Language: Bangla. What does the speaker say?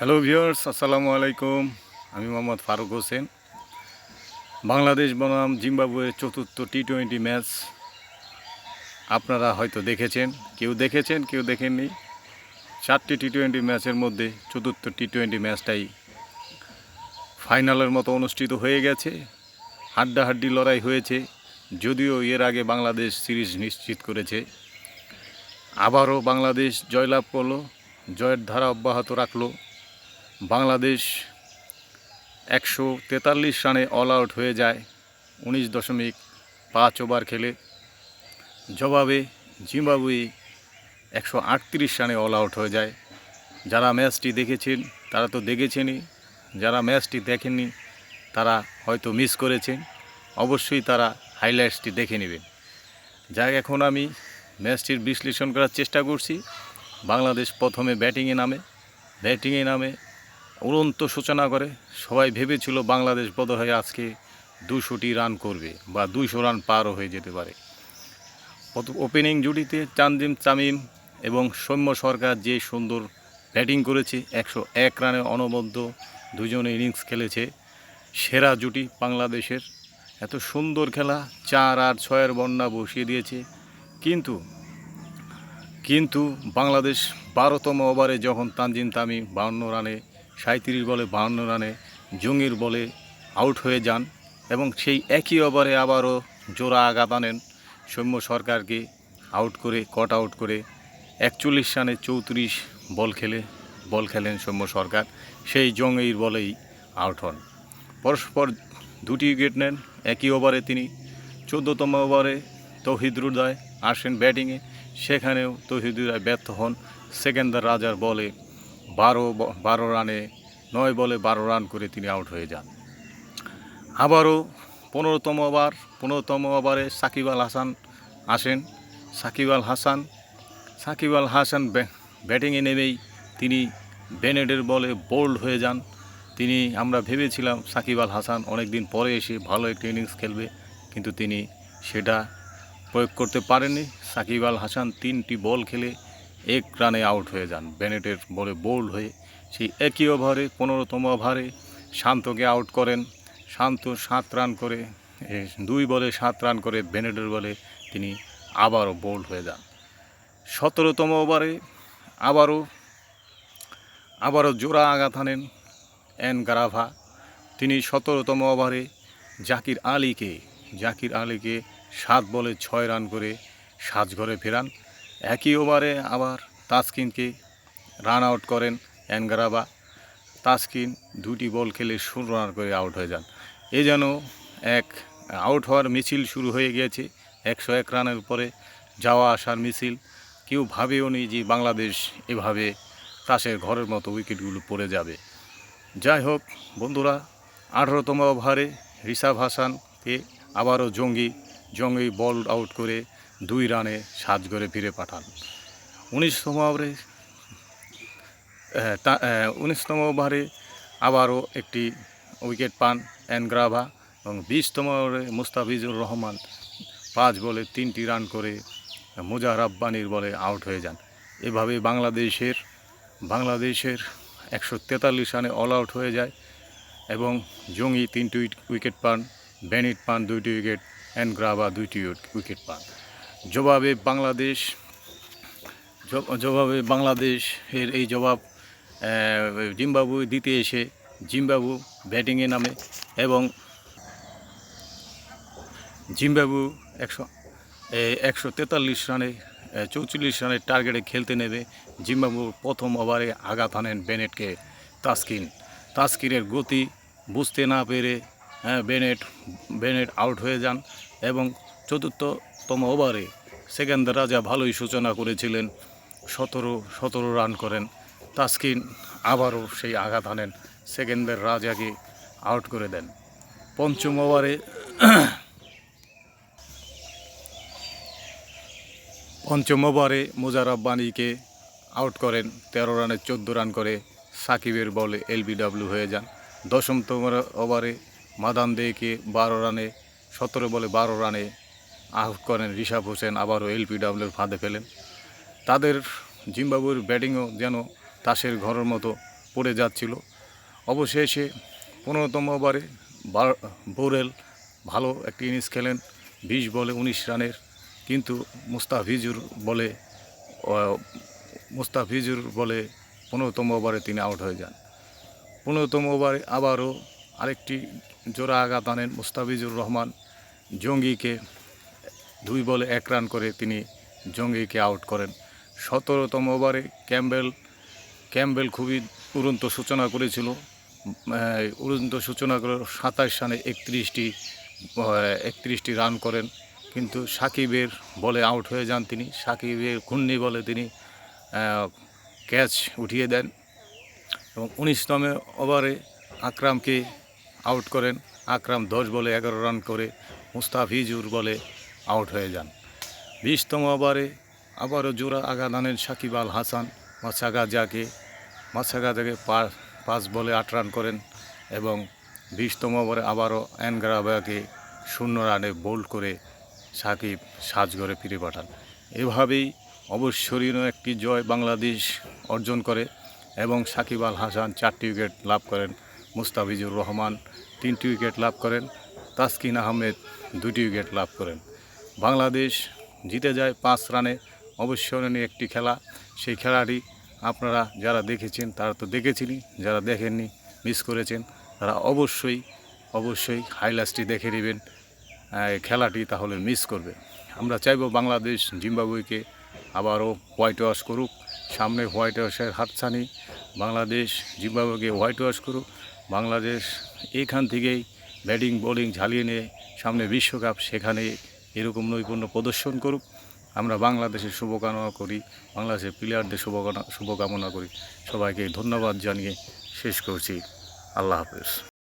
হ্যালো ভিউয়ার্স আসসালামু আলাইকুম আমি মোহাম্মদ ফারুক হোসেন। বাংলাদেশ বনাম জিম্বাবুয়ের চতুর্থ টি টোয়েন্টি ম্যাচ আপনারা হয়তো দেখেছেন। কেউ দেখেছেন, কেউ দেখেননি। চারটি টি টোয়েন্টি ম্যাচের মধ্যে চতুর্থ টি টোয়েন্টি ম্যাচটাই ফাইনালের মতো অনুষ্ঠিত হয়ে গেছে। হাড্ডাহাড্ডি লড়াই হয়েছে। যদিও এর আগে বাংলাদেশ সিরিজ নিশ্চিত করেছে। আবারও বাংলাদেশ জয়লাভ করল। জয়ের ধারা অব্যাহত রাখল। বাংলাদেশ একশো তেতাল্লিশ রানে অল আউট হয়ে যায়, উনিশ দশমিক পাঁচ ওভার খেলে। জবাবে জিম্বাবুয়ে একশো আটত্রিশ রানে অল আউট হয়ে যায়। যারা ম্যাচটি দেখেছেন, তারা তো দেখেছেনই। যারা ম্যাচটি দেখেননি, তারা হয়তো মিস করেছেন। অবশ্যই তারা হাইলাইটসটি দেখে নেবেন। যাই এখন আমি ম্যাচটির বিশ্লেষণ করার চেষ্টা করছি। বাংলাদেশ প্রথমে ব্যাটিংয়ে নামে। ব্যাটিংয়ে নামে উড়ন্ত সূচনা করে। সবাই ভেবেছিল বাংলাদেশ বোধহয় আজকে দুশোটি রান করবে বা দুইশো রান পারও হয়ে যেতে পারে। ওপেনিং জুটিতে চান্দিম তামিম এবং সৌম্য সরকার যে সুন্দর ব্যাটিং করেছে, একশো এক রানে অনবদ্য দুজনে ইনিংস খেলেছে। সেরা জুটি বাংলাদেশের। এত সুন্দর খেলা, চার আর ছয়ের বন্যা বসিয়ে দিয়েছে। কিন্তু কিন্তু বাংলাদেশ বারোতম ওভারে যখন তানজিম তামিম বাউন্ন রানে সাঁত্রিশ বলে বাহান্ন রানে জঙ্গির বলে আউট হয়ে যান এবং সেই একই ওভারে আবারও জোড়া আঘাত আনেন। সৌম্য সরকারকে আউট করে, কট আউট করে একচল্লিশ রানে চৌত্রিশ বল খেলে, বল খেলেন সৌম্য সরকার। সেই জঙ্গির বলেই আউট হন। পরস্পর দুটি উইকেট নেন, একই ওভারে তিনি চোদ্দোতম ওভারে তৌহিদুদ্দয় আসেন ব্যাটিংয়ে। সেখানেও তৌহিদুদ্দয় ব্যর্থ হন। সেকেন্দার রাজার বলে বারো বারো রানে, নয় বলে বারো রান করে তিনি আউট হয়ে যান। আবারও পনেরোতম ওভার, পনেরোতম ওভারে সাকিব আল হাসান আসেন। সাকিব আল হাসান, সাকিব আল হাসান ব্যাটিংয়ে নেমেই তিনি বেনেডের বলে বোল্ড হয়ে যান। তিনি, আমরা ভেবেছিলাম সাকিব আল হাসান অনেক দিন পরে এসে ভালো একটি ইনিংস খেলবে, কিন্তু তিনি সেটা প্রয়োগ করতে পারেননি। সাকিব আল হাসান তিনটি বল খেলে এক রানে আউট হয়ে যান। বেনেটের বলে বোল্ড হয়ে সেই একই ওভারে, পনেরোতম ওভারে শান্তকে আউট করেন। শান্ত সাত রান করে দুই বলে সাত রান করে বেনেটের বলে তিনি আবারও বোল্ড হয়ে যান। সতেরোতম ওভারে আবারও আবারও জোড়া আঘাত আনেন এন গারাভা। তিনি সতেরোতম ওভারে জাকির আলীকে জাকির আলীকে সাত বলে ছয় রান করে সাজঘরে ফেরান। একই ওভারে আবার তাসকিনকে রান আউট করেন অ্যানগারাবা। তাসকিন দুটি বল খেলে ষোলো রান করে আউট হয়ে যান। এ যেন এক আউট হওয়ার মিছিল শুরু হয়ে গিয়েছে। একশো এক রানের উপরে যাওয়া আসার মিছিল। কেউ ভাবেও নি যে বাংলাদেশ এভাবে তাসের ঘরের মতো উইকেটগুলো পড়ে যাবে। যাই হোক, বন্ধুরা, আঠারোতম ওভারে রিসাভ হাসানকে আবারও জঙ্গি জঙ্গি বল আউট করে দুই রানে সাত করে ফিরে পাঠান। উনিশতম ওভারে উনিশতম ওভারে আবারও একটি উইকেট পান অ্যানগ্রাভা এবং বিশতম ওভারে মুস্তাফিজুর রহমান পাঁচ বলে তিনটি রান করে মুজা রাব্বানির বলে আউট হয়ে যান। এভাবে বাংলাদেশের বাংলাদেশের একশো তেতাল্লিশ রানে অল আউট হয়ে যায় এবং জঙ্গি তিনটি উইকেট পান, বেনিট পান দুইটি উইকেট অ্যান্ড অ্যানগ্রাভা দুইটি উইকেট পান। জবাবে বাংলাদেশ জবাবে বাংলাদেশের এই জবাব জিম্বাবু দিতে এসে জিম্বাবু ব্যাটিংয়ে নামে এবং জিম্বাবু একশো একশো তেতাল্লিশ রানে চৌচল্লিশ রানের টার্গেটে খেলতে নেবে জিম্বাবু প্রথম ওভারে আঘাত আনেন বেনেটকে তাস্কিন। তাস্কিনের গতি বুঝতে না পেরে হ্যাঁ, বেনেট বেনেট আউট হয়ে যান এবং চতুর্থতম ওভারে সেকেন্দার রাজা ভালোই সূচনা করেছিলেন। সতেরো সতেরো রান করেন। তাস্কিন আবারও সেই আঘাত আনেন সেকেন্দার রাজাকে আউট করে দেন। পঞ্চম ওভারে পঞ্চম ওভারে মুজারব বানিকে আউট করেন। তেরো রানে চোদ্দ রান করে সাকিবের বলে এলবিডাব্লিউ হয়ে যান। দশমতম ওভারে মাদান দেকে বারো রানে, সতেরো বলে বারো রানে আউট করেন ঋষাব হোসেন, আবারও এলপিডাব্লিউর ফাঁদে ফেলেন। তাদের জিম্বাবুয়ের ব্যাটিংও যেন তাসের ঘরের মতো পড়ে যাচ্ছিল। অবশেষে পনেরোতম ওভারে বার- বোরেল ভালো একটি ইনিংস খেলেন, বিশ বলে উনিশ রানের। কিন্তু মুস্তাফিজুর বলে মুস্তাফিজুর বলে পনেরোতম ওভারে তিনি আউট হয়ে যান। পনেরোতম ওভারে আবারও আরেকটি জোড়া আঘাত আনেন মুস্তাফিজুর রহমান। জঙ্গিকে দুই বলে এক রান করে তিনি জঙ্গিকে আউট করেন। সতেরোতম ওভারে ক্যাম্বেল ক্যাম্বেল খুবই উড়ন্ত সূচনা করেছিল। উড়ন্ত সূচনা করে সাতাশ রানে একত্রিশটি একত্রিশটি রান করেন। কিন্তু সাকিবের বলে আউট হয়ে যান তিনি। সাকিবের ঘূর্ণি বলে তিনি ক্যাচ উঠিয়ে দেন। এবং উনিশতম ওভারে আকরামকে আউট করেন। আকরাম দশ বলে এগারো রান করে। মুস্তাফিজুর বলে আউট হয়ে যান। বিশতম ওভারে আবারও জোড়া আনেন সাকিব আল হাসান মাছাগাজাকে মাছাগাজাকে পা- পাঁচ বলে আট রান করেন এবং বিশতম ওভারে আবারও অ্যানগ্রাবাকে শূন্য রানে বোল্ড করে সাকিব সাজগড়ে ফিরে পাঠান। এভাবেই অবসরীয় একটি জয় বাংলাদেশ অর্জন করে এবং সাকিব আল হাসান চারটি উইকেট লাভ করেন, মুস্তাফিজুর রহমান তিনটি উইকেট লাভ করেন, তাসকিন আহমেদ দুটি উইকেট লাভ করেন। বাংলাদেশ জিতে যায় পাঁচ রানে অবসরণীয় একটি খেলা। সেই খেলাটি আপনারা যারা দেখেছেন, তারা তো দেখেছেনই যারা দেখেননি, মিস করেছেন, তারা অবশ্যই অবশ্যই হাইলাইটসটি দেখে নেবেন। খেলাটি তাহলে মিস করবে। আমরা চাইব বাংলাদেশ জিম্বাবুয়েকে আবারও হোয়াইট ওয়াশ করুক। সামনে হোয়াইট ওয়াশের হাতছানি। বাংলাদেশ জিম্বাবুয়েকে হোয়াইট ওয়াশ করুক। বাংলাদেশ এখান থেকেই ব্যাটিং বোলিং ঝালিয়ে নিয়ে সামনে বিশ্বকাপ, সেখানে এরকম নৈপুণ্য প্রদর্শন করুক। আমরা বাংলাদেশের শুভকামনা করি, বাংলাদেশের প্লেয়ারদের শুভকামনা শুভকামনা করি। সবাইকে ধন্যবাদ জানিয়ে শেষ করছি। আল্লাহ হাফেজ।